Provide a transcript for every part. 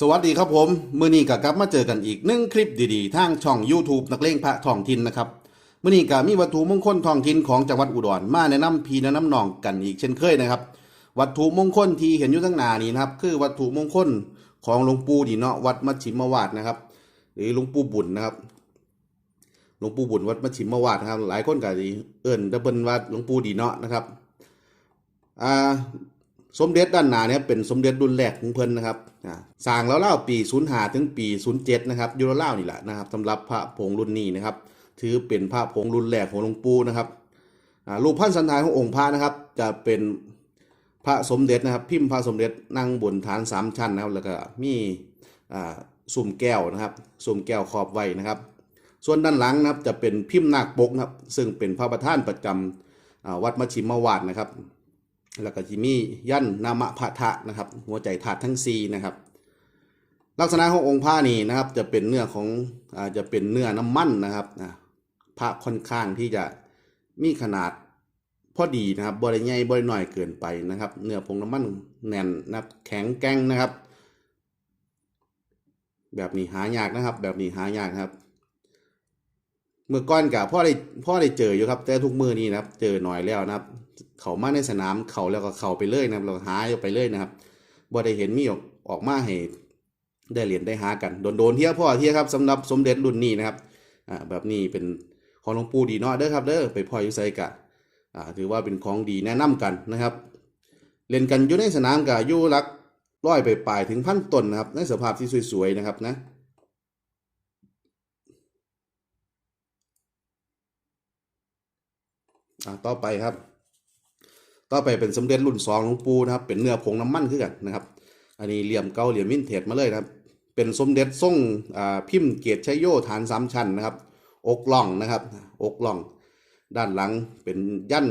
สวัสดีครับผม มื้อนี้ก็กลับมาเจอกันอีกหนึ่งคลิปดีๆ ทางช่อง YouTube นักเลงพระท้องถิ่นนะครับ มื้อนี้ก็มีวัตถุมงคลท้องถิ่นของจังหวัดอุดรมาแนะนำพี่แนะนำน้องกันอีกเช่นเคยนะครับ วัตถุมงคลที่เห็นอยู่ทั้งหน้านี้นะครับ คือวัตถุมงคลของหลวงปู่ดีเนาะวัดมัชชิมวาดนะครับ หรือหลวงปู่บุญนะครับหลวงปู่บุญวัดมัชชิมวาดนะครับ หลายคนก็เอิ้นตะเบิ่นว่าหลวงปู่ดีเนาะนะครับอ่า สมเด็จด้านหน้าเนี่ยเป็นสมเด็จรุ่นแรกของเพิ่นนะครับสร้างแล้วเล่าปี05ถึงปี07นะครับยูโรเล่าวนี่แหละนะครับสำหรับพระผงรุ่นนี้นะครับ ถือเป็นพระผงรุ่นแรกของหลวงปู่นะครับรูปพันสันฐานขององค์พระนะครับ จะเป็นพระสมเด็จนะครับ พิมพ์พระสมเด็จนั่งบนฐานสามชั้นนะครับแล้วก็มีสุ่มแก้วนะครับสุ่มแก้วขอบไว้นะครับ ส่วนด้านหลังนะครับจะเป็นพิมพ์นาคปกนะครับ ซึ่งเป็นพระประธานประจำอ่าวัดมชชิมวาดนะครับ แล้วก็จิมียันนามะพะทะนะครับ หัวใจถาดทั้งซีนะครับ ลักษณะขององค์ผ้านี่นะครับ จะเป็นเนื้อของอาจะเป็นเนื้อน้ำมันนะครับอ่าพระค่อนข้างที่จะมีขนาดพอดีนะครับบริใหญ่บริหน่อยเกินไปนะครับ เนื้อผงน้ำมันแน่นนะครับ แข็งแกร่งนะครับ แบบนี้หายากนะครับ แบบนี้หายากครับ เมื่อก่อนกับพ่อได้พ่อได้เจออยู่ครับ แต่ทุกมือนี้นะครับ เจอหน่อยแล้วนะครับ เขามาในสนามเขาแล้วก็เขาไปเลยนะครับ เราหายไปเลยนะครับบ่ได้เห็นมีออกออกมาให้ได้เหรียญได้หากันโดนโดนเที่ยพ่อเที่ยครับสำหรับสมเด็จรุ่นนี้นะครับอ่าแบบนี้เป็นของหลวงปู่ดีเนาะเด้อครับเด้อไปพ่ออยู่ไสกะอ่าถือว่าเป็นของดีแนะนำกันนะครับ เล่นกันอยู่ในสนามกับยูรักร้อยไปปลายถึงพันต้นนะครับในสภาพที่สวยๆนะครับนะ อ่า ต่อไปครับ ต่อไปเป็นสมเด็จรุ่นสองหลวงปู่นะครับ เป็นเนื้อผงน้ำมันคือกันนะครับ อันนี้เหลี่ยมเกาเหลี่ยมวินเทจมาเลยนะครับ เป็นสมเด็จทรงพิมพ์เกียรติชัยโยฐานสามชั้นนะครับ อกล่องนะครับ อกล่อง ด้านหลังเป็นยัน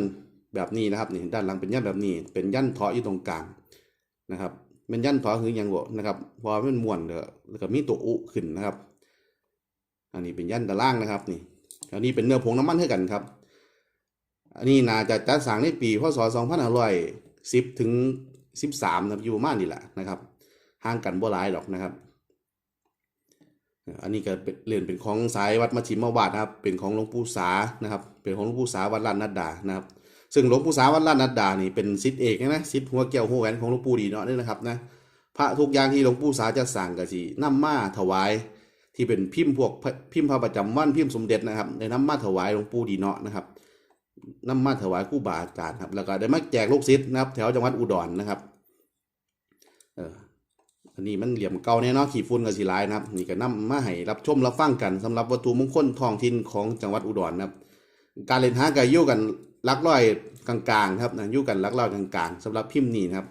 แบบนี้นะครับนี่ด้านหลังเป็นยันแบบนี้ เป็นยันเถาะอยู่ตรงกลางนะครับเป็นยันเถาะคือยังบ่นะครับพอมันม้วนเด้อแล้วก็มีตัวอุขึ้นนะครับ อันนี้เป็นยันด้านล่างนะครับนี่อันนี้เป็นเนื้อผงน้ำมันเท่ากันครับ อันนี้น่าจะจัดสร้างในปีพศ2510ถึง 13นะครับอยู่มาณนี่แหละนะครับห่างกันบ่หลายหรอกนะครับ อันนี้ก็เป็นเรียนเป็นของสายวัดมัชชิมวาดนะครับ เป็นของหลวงปู่สานะครับ เป็นของหลวงปู่สาวัดลาดนัดดานะครับ ซึ่งหลวงปู่สาวัดลาดนัดดานี่เป็นศิษย์เอกนะศิษย์หัวแก้วหัวแหวนของหลวงปู่ดีเนาะนี่นะครับนะพระทุกอย่างที่หลวงปู่สาจะสั่งก็สินำมาถวาย ที่เป็นพิมพ์พวกพิมพ์พระประจำวันพิมพ์สมเด็จนะครับได้ำมาถวายหลวงปู่ดีเนาะนะครับ นำมาถวายคู่บาอาจารย์ครับ แล้วก็ได้มาแจกลูกศิษย์นะครับ แถวจังหวัดอุดรนะครับ เอออันนี้มันเหลี่ยมเก่าแน่เนอนขี่ฝุ่นกับสีลายนะครับ นี่ก็นำมาให้รับชมรับฟังกันสำหรับวัตถุมงคลท้องถิ่นของจังหวัดอุดรนะครับ การเล่นหาก็อยู่กันลักร้อยกลางๆครับนะยู่กันลักร้อยกลางๆสำหรับพิมพ์นี้นะครับ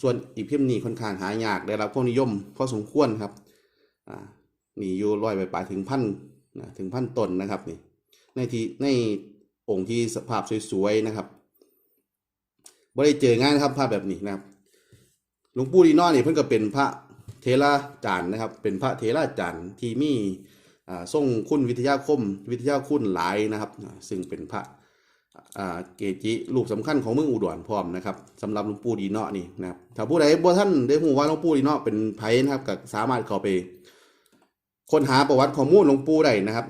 ส่วนอีกพิมพ์นี้ค่อนข้างหายากได้รับความนิยมพอสมควรครับ อ่ามีอยู่ร้อยไปปลายถึงพันนะถึงพันตนนะครับนี่ในที่ใน องค์ที่สภาพสวยๆนะครับบ่ได้เจอง่ายนะครับภาพแบบนี้นะครับหลวงปู่ดีนอนี่เพิ่นก็เป็นพระเทระจารย์นะครับ เป็นพระเทระจารย์ที่มีอ่าทรงคุณวิทยาคม วิทยาคุณหลายนะครับ ซึ่งเป็นพระเกจิรูปสำคัญของเมืองอุดรพร้อมนะครับสำหรับหลวงปู่ดีเนาะนี่นะครับถ้าผู้ใดบ่ท่านได้ฮู้ว่าหลวงปู่ดีเนาะเป็นไผนะครับก็สามารถเข้าไป ค้นหาประวัติข้อมูลหลวงปู่ได้นะครับ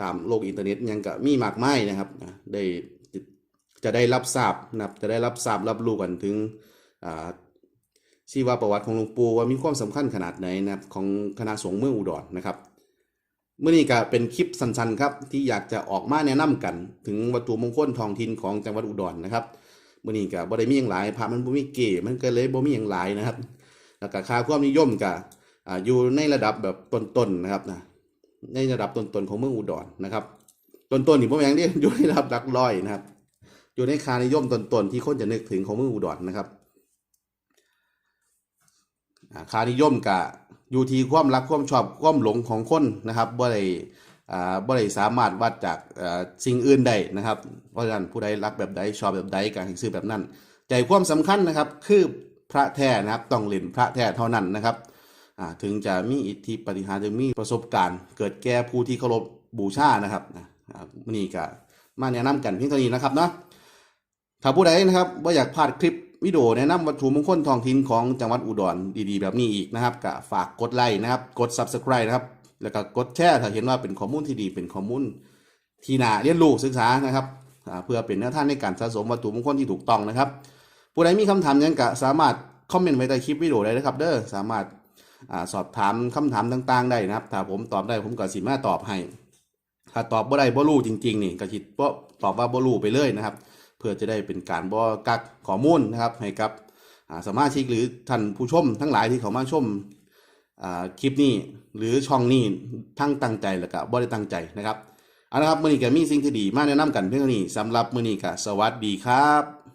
ตามโลกอินเทอร์เน็ตยังก็มีมากมายนะครับได้จะได้รับทราบนะครับจะได้รับทราบรับรู้กันถึงชีวประวัติของหลวงปู่ว่ามีความสำคัญขนาดไหนนะครับของคณะสงฆ์เมืองอุดรนะครับเมื่อนี้ก็เป็นคลิปสั้นๆครับที่อยากจะออกมาแนะนำกัน ถึงวัตถุมงคลท้องถิ่นของจังหวัดอุดรนะครับเมื่อนี้ก็บ่ได้มีอย่างหลายพระมันบ่มีเก๋มันก็เลยบ่มีอย่างหลายนะครับ แล้วก็ค่าความนิยมก็อ่าอยู่ในระดับแบบต้นๆนะครับนะ ในระดับต้นๆของเมืองอุดรนะครับต้นๆนี่ผมอย่างนี้อยู่ในระดับหลักร้อยนะครับ อยู่ในคานิยมต้นๆที่คนจะนึกถึงของเมืองอุดรนะครับอ่าคานิยมกับอยู่ที่ความรักความชอบความหลงของคนนะครับบ่ได้อ่าบ่ได้สามารถวัดจากสิ่งอื่นได้นะครับ เพราะฉะนั้นผู้ใดรักแบบใดชอบแบบใดก็ให้ซื้อแบบนั้นใจความสำคัญนะครับ คือพระแท้นะครับต้องเล่นพระแท้เท่านั้นนะครับ ถึงจะมีอิทธิปฏิหารถึงมีประสบการณ์ เกิดแก่ผู้ที่เคารพบูชานะครับนะอ่ามื้อนี้ก็มาแนะนำกันเพียงเท่านี้นะครับเนาะถ้าผู้ใดนะครับว่าอยากพลาดคลิปวิดีโอแนะนำวัตถุมงคลทองถิ่นของจังหวัดอุดรดีๆ แบบนี้อีกนะครับก็ฝากกดไลค์นะครับ กด Subscribe นะครับ แล้วก็กดแชร์ถ้าเห็นว่าเป็นข้อมูลที่ดีเป็นข้อมูลที่น่าเรียนรู้ศึกษานะครับอ่าเพื่อเป็นแนวทางในการสะสมวัตถุมงคลที่ถูกต้องนะครับ ผู้ใดมีคำถามยังก็สามารถคอมเมนต์ไว้ใต้คลิปวิดีโอได้นะครับ เด้อสามารถ สอบถามคำถามต่างๆ ได้นะครับ ถ้าผมตอบได้ผมก็สิมาตอบให้ ถ้าตอบบ่ได้บ่รู้จริง ๆ นี่ก็คิดบ่ตอบว่าบ่รู้ไปเลยนะครับ เพื่อจะได้เป็นการบ่กักข้อมูลนะครับ ให้กับอ่าสมาชิกหรือท่านผู้ชม ทั้งหลายที่เขามาชมคลิปนี้หรือช่องนี้ทั้งตั้งใจแล้วก็บ่ได้ตั้งใจนะครับเอาละครับมือนี้ก็มีสิ่งที่ดีมาแนะนำกันเพียงเท่านี้สำหรับมือนี้ก็สวัสดีครับ